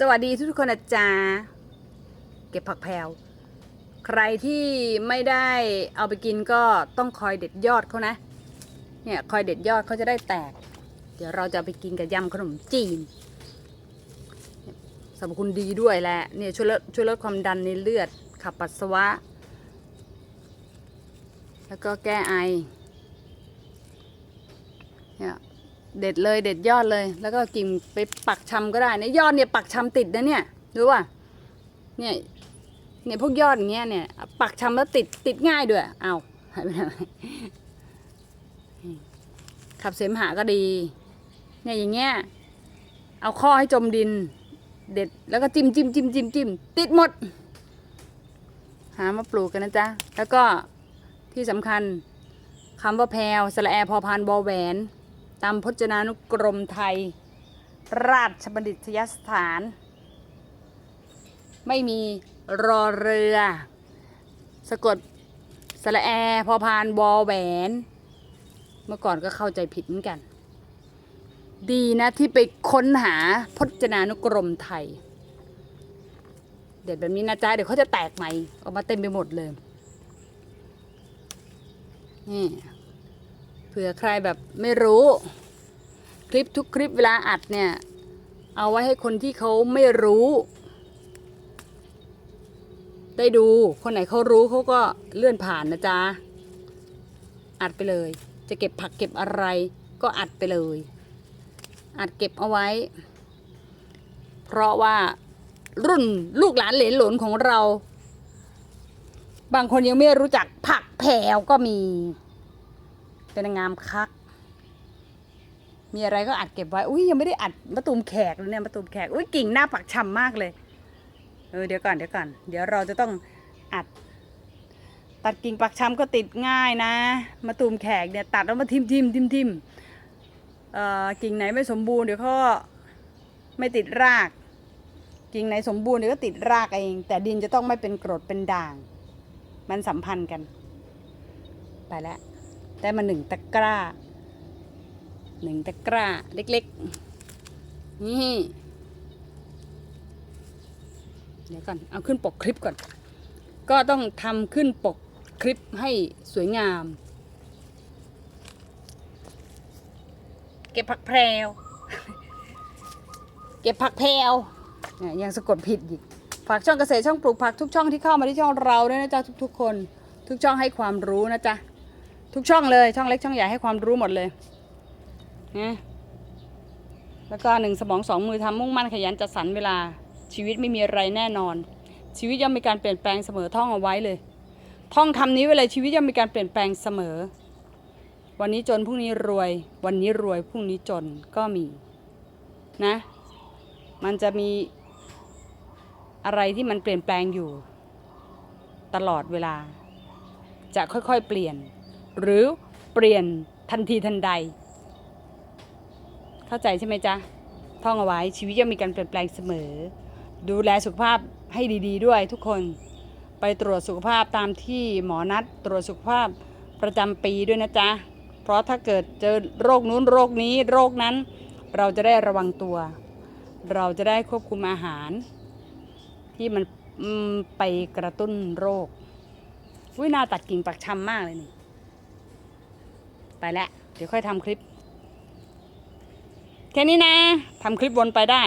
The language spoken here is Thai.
สวัสดีทุกคนนะจ๊ะเก็บผักแพรวใครที่ไม่ได้เอาไปกินก็ต้องคอยเด็ดยอดเขานะ เนี่ยคอยเด็ดยอดเขาจะได้แตก เดี๋ยวเราจะไปกินกับยำขนมจีนสรรพคุณดีด้วยแหละเนี่ยช่วยลดช่วยลดความดันในเลือดขับปัสสาวะ แล้วก็แก้ไอเนี่ย เด็ดเลยเด็ดยอดเลย แล้วก็กิ่งไปปักชำก็ได้นี่ยอดเนี่ยปักชำติดนะเนี่ยรู้ป่ะเนี่ยเนี่ยพวกยอดอย่างเงี้ยเนี่ย ปักชำแล้วติดติดง่ายด้วยเอาหายไปไหนขับเสมหะก็ดี เนี่ยอย่างเงี้ยเอาข้อให้จมดิน เด็ดแล้วก็จิ้มจิ้มจิ้มจิ้มจิ้มติดหมด หามาปลูกกันนะจ๊ะ แล้วก็ที่สำคัญคำว่าแพรวสระแอพอพานบอแหวน ตามพจนานุกรมไทย ราชบัณฑิตยสถาน ไม่มีรอเรือ สะกดสระแอพอพานวอแหวน เมื่อก่อนก็เข้าใจผิดเหมือนกัน ดีนะที่ไปค้นหาพจนานุกรมไทย เด็ดแบบนี้นะจ๊ะ เดี๋ยวเขาจะแตกใหม่ออกมาเต็มไปหมดเลยนี่ ผื่อใครแบบไม่รู้ คลิปทุกคลิปเวลาอัดเนี่ย เอาไว้ให้คนที่เขาไม่รู้ ได้ดูคนไหนเขารู้เขาก็เลื่อนผ่านนะจ๊ะ อัดไปเลย จะเก็บผักเก็บอะไร ก็อัดไปเลย อัดเก็บเอาไว้ เพราะว่ารุ่นลูกหลานเหลนหลนของเรา บางคนยังไม่รู้จักผักแผวก็มี เป็นนางงามคัก มีอะไรก็อัดเก็บไว้ อุ้ยยังไม่ได้อัดมะตูมแขกเลยเนี่ยมะตูมแขก อุ้ยกิ่งหน้าปักชำมากเลย เออเดี๋ยวก่อนเดี๋ยวก่อน เดี๋ยวเราจะต้องอัด ตัดกิ่งปักชำก็ติดง่ายนะมะตูมแขกเนี่ยตัดแล้วมาทิมทิมทิมทิมเอ่อกิ่งไหนไม่สมบูรณ์เดี๋ยวก็ไม่ติดราก กิ่งไหนสมบูรณ์เดี๋ยวก็ติดรากเอง แต่ดินจะต้องไม่เป็นกรดเป็นด่าง มันสัมพันธ์กัน ไปแล้ว ได้มาหนึ่งตะกร้าหนึ่งตะกร้าเล็กๆ นี่ เดี๋ยวก่อน เอาขึ้นปกคลิปก่อน ก็ต้องทำขึ้นปกคลิปให้สวยงาม เก็บผักแพรว เก็บผักแพรวเนี่ยยังสะกดผิดอีก ฝากช่องเกษตรช่องปลูกผักทุกช่องที่เข้ามาที่ช่องเราด้วยนะจ๊ะทุกๆคน ทุกช่องให้ความรู้นะจ๊ะ ทุกช่องเลยช่องเล็กช่องใหญ่ให้ความรู้หมดเลยนะแล้วก็หนึ่งสมองสองมือทำมุ่งมั่นขยันจัดสรรเวลาชีวิตไม่มีอะไรแน่นอน ชีวิตย่อมมีการเปลี่ยนแปลงเสมอท่องเอาไว้เลย ท่องคำนี้ไว้เลยชีวิตย่อมมีการเปลี่ยนแปลงเสมอ วันนี้จนพรุ่งนี้รวย วันนี้รวยพรุ่งนี้จนก็มีนะ มันจะมีอะไรที่มันเปลี่ยนแปลงอยู่ ตลอดเวลา จะค่อยๆเปลี่ยน หรือเปลี่ยนทันทีทันใด เข้าใจใช่ไหมจ๊ะ ท่องเอาไว้ชีวิตย่อมมีการเปลี่ยนแปลงเสมอ ดูแลสุขภาพให้ดี ๆ ด้วยทุกคนไปตรวจสุขภาพตามที่หมอนัดตรวจสุขภาพประจำปีด้วยนะจ๊ะ เพราะถ้าเกิดเจอโรคนู้นโรคนี้โรคนั้น เราจะได้ระวังตัว เราจะได้ควบคุมอาหาร ที่มันไปกระตุ้นโรควิน่าตัดกิ่งปักชำมากเลยนี่ ไปแล้วเดี๋ยวค่อยทำคลิป แค่นี้นะทำคลิปวนไปได้